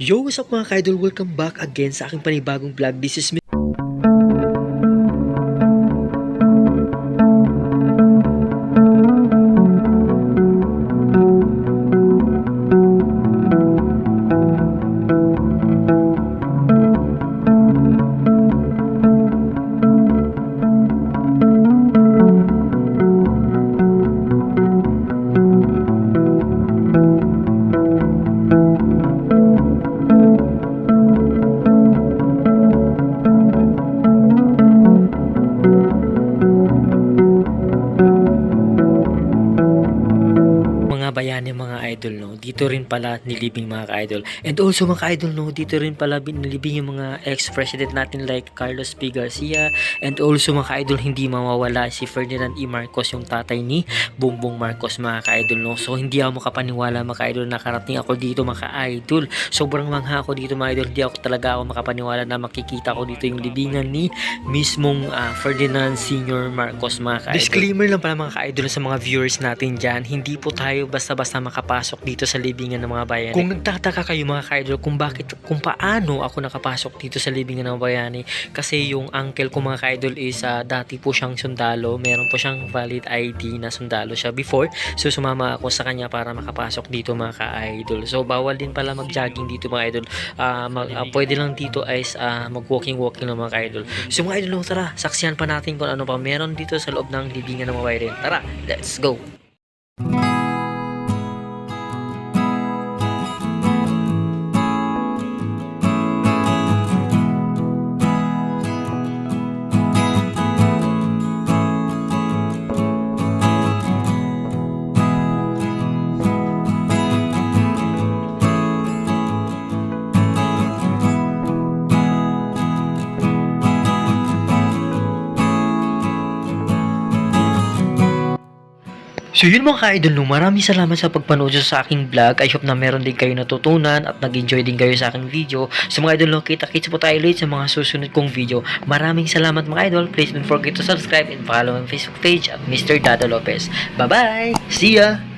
Yo, what's up mga ka-idol? Welcome back again sa aking panibagong vlog. This is. thank you mga bayani mga idol no? Dito rin pala nilibing mga ka-idol. And also mga ka-idol no? Dito rin pala bin- nilibing yung mga ex-president natin like Carlos P. Garcia. And also mga ka-idol hindi mawawala si Ferdinand E. Marcos yung tatay ni Bongbong Marcos mga ka-idol no? So hindi ako makapaniwala mga ka-idol nakarating ako dito mga ka-idol. Sobrang mangha ako dito mga idol. Hindi ako talaga ako makapaniwala na makikita ko dito yung libingan ni mismong ah, Ferdinand Senior Marcos mga ka-idol. Disclaimer lang pala mga ka-idol sa mga viewers natin dyan. Hindi po tayo basta-basta makapasok dito sa libingan ng mga bayani. Kung nagtataka kayo mga ka-idol kung bakit, kung paano ako nakapasok dito sa libingan ng mga bayani, kasi yung uncle ko mga ka-idol is ah, dati po siyang sundalo, meron po siyang valid ID na sundalo siya before, so sumama ako sa kanya para makapasok dito mga ka-idol. So bawal din pala mag-jogging dito mga idol. Ah, mag, ah, pwede lang dito is ah, mag-walking-walking ng mga ka-idol. So mga idol, tara, saksiyan pa natin kung ano pa meron dito sa loob ng libingan ng mga bayani. Tara, let's go! So yun mga ka-idol no, maraming salamat sa pagpanood sa aking vlog. I hope na meron din kayo natutunan at nag-enjoy din kayo sa aking video. So mga idol no, kita-kits po tayo ulit sa mga susunod kong video. Maraming salamat mga idol. Please don't forget to subscribe and follow my Facebook page at Mr. Dada Lopez. Bye-bye! See ya!